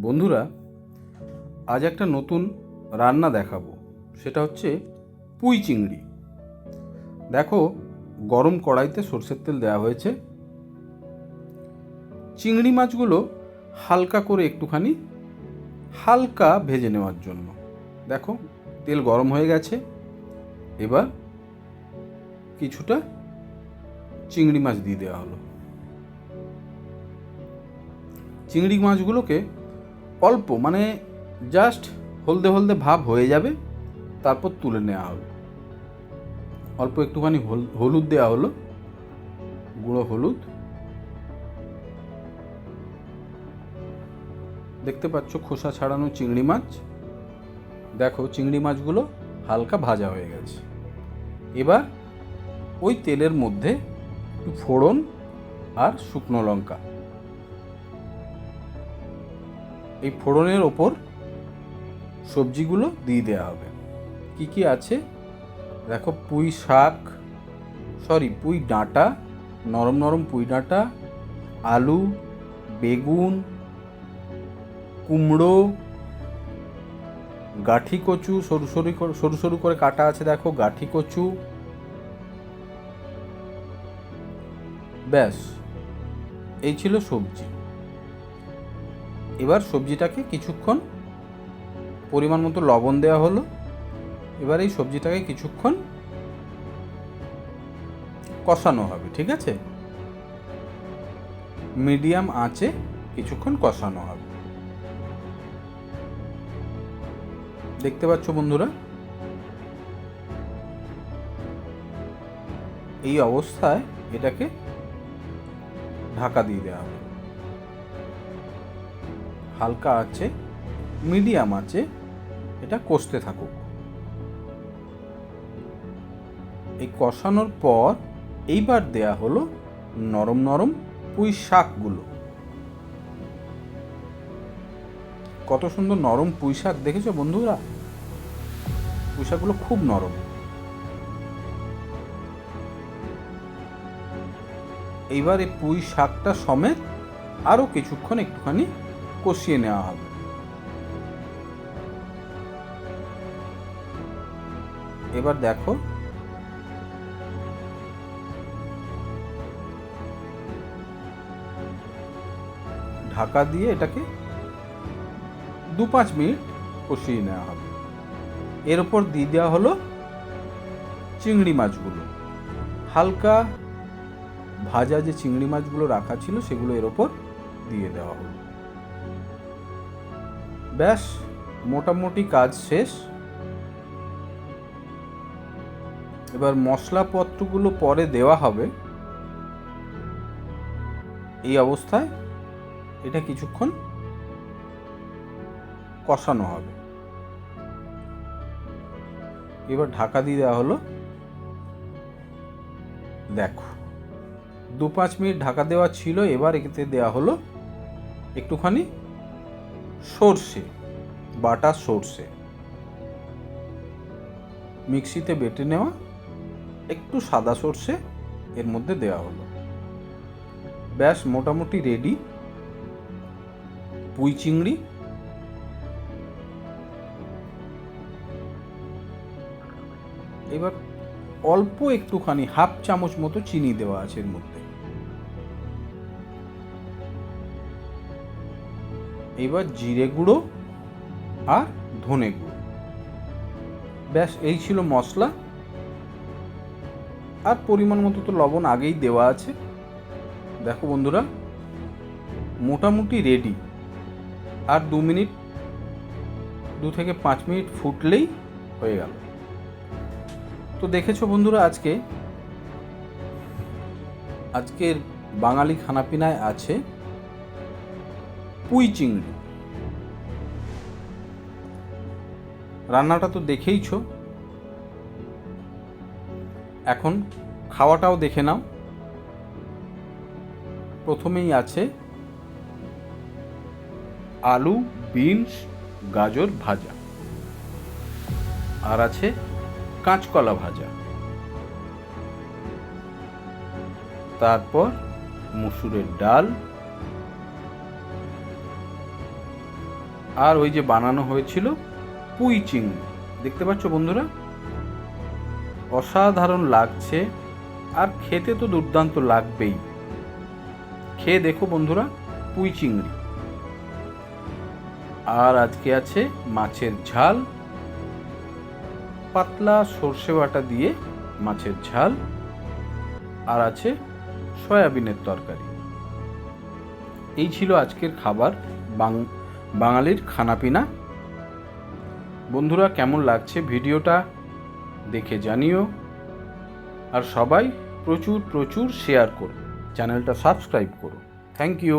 বন্ধুরা, আজ একটা নতুন রান্না দেখাবো। সেটা হচ্ছে পুঁই চিংড়ি। দেখো, গরম কড়াইতে সর্ষের তেল দেওয়া হয়েছে। চিংড়ি মাছগুলো হালকা করে একটুখানি, হালকা ভেজে নেওয়ার জন্য। দেখো, তেল গরম হয়ে গেছে। এবার কিছুটা চিংড়ি মাছ দিয়ে দেওয়া হলো। চিংড়ি মাছগুলোকে অল্প মানে জাস্ট হলদে হলদে ভাব হয়ে যাবে, তারপর তুলে নেওয়া হলো অল্প একটুখানি হল- হলুদ দেওয়া হলো, গুঁড়ো হলুদ। দেখতে পাচ্ছ খোসা ছাড়ানো চিংড়ি মাছ। দেখো চিংড়ি মাছগুলো হালকা ভাজা হয়ে গেছে। এবার ওই তেলের মধ্যে ফোড়ন আর শুকনো লঙ্কা। এই ফোড়নের ওপর সবজিগুলো দিয়ে দেওয়া হবে। কি কি আছে? দেখো, পুঁই শাক সরি পুঁই ডাঁটা, নরম নরম পুঁই ডাঁটা, আলু, বেগুন, কুমড়ো, গাঠি কচু, সরু সরু সরু সরু করে কাটা আছে, দেখো, গাঠি কচু। ব্যাস, এই ছিল সবজি। এবার সবজিটাকে কিছুক্ষণ পরিমাণ মতো লবণ দেওয়া হলো। এবার এই সবজিটাকে কিছুক্ষণ কষানো হবে, ঠিক আছে? মিডিয়াম আঁচে কিছুক্ষণ কষানো হবে। দেখতে পাচ্ছ বন্ধুরা? এই অবস্থায় এটাকে ঢাকা দিয়ে দেওয়া হবে। হালকা আছে, মিডিয়াম আছে, এটা কষতে থাকুক। এই কষানোর পর এইবার দেয়া হলো নরম নরম পুঁই শাকগুলো। কত সুন্দর নরম পুঁই শাক দেখেছ বন্ধুরা? পুঁই শাকগুলো খুব নরম। এইবার এই পুঁই শাকটা সমেত আরও কিছুক্ষণ একটুখানি কষিয়ে নেওয়া হবে। এবার দেখো। ঢাকা দিয়ে এটাকে দু পাঁচ মিনিট কষিয়ে নেওয়া হবে। এর ওপর দিয়ে দেওয়া হলো চিংড়ি মাছগুলো। হালকা ভাজা যে চিংড়ি মাছগুলো রাখা ছিল সেগুলো এর ওপর দিয়ে দেওয়া হলো। ব্যাস, মোটামুটি কাজ শেষ। এবার মশলাপত্রগুলো পরে দেওয়া হবে। এই অবস্থায় এটা কিছুক্ষণ কষানো হবে। এবার ঢাকা দিয়ে দেওয়া হলো। দেখো দু পাঁচ মিনিট ঢাকা দেওয়া ছিল, এবার এতে দেওয়া হলো একটুখানি সর্ষে, বাটা সর্ষে। মিক্সিতে বেটে নেওয়া একটু সাদা সর্ষে এর মধ্যে দেওয়া হলো। ব্যাস, মোটামুটি রেডি পুঁই চিংড়ি। এবার অল্প একটুখানি হাফ চামচ মতো চিনি দেওয়া আছে এর মধ্যে। এবার জিরে গুঁড়ো আর ধনে গুঁড়ো। ব্যাস, এই ছিল মশলা। আর পরিমাণ মতো তো লবণ আগেই দেওয়া আছে। দেখো বন্ধুরা, মোটামুটি রেডি আর দু মিনিট, দু থেকে পাঁচ মিনিট ফুটলেই হয়ে গেল। তো দেখেছ বন্ধুরা আজকে, আজকের বাঙালি খানাপিনায় আছে পুঁই চিংড়ি। রান্নাটা তো দেখেইছো। এখন খাওয়াটাও দেখে নাও। প্রথমেই আছে আলু, বিনস, গাজর ভাজা। আর আছে কাঁচকলা ভাজা। তারপর মুসুরের ডাল। আর ওই যে বানানো হয়েছিল পুঁই চিংড়ি দেখতে পাচ্ছ বন্ধুরা? অসাধারণ লাগছে আর খেতে তো দুর্দান্ত লাগবেই। খেয়ে দেখো বন্ধুরা, পুঁই চিংড়ি। আর আজকে আছে মাছের ঝাল। পাতলা সর্ষে বাটা দিয়ে মাছের ঝাল। আর আছে সয়াবিনের তরকারি। এই ছিল আজকের খাবার বাঙালির খানাপিনা। বন্ধুরা, কেমন লাগছে ভিডিওটা দেখে জানিও। আর সবাই প্রচুর প্রচুর শেয়ার করো, চ্যানেলটা সাবস্ক্রাইব করো। Thank you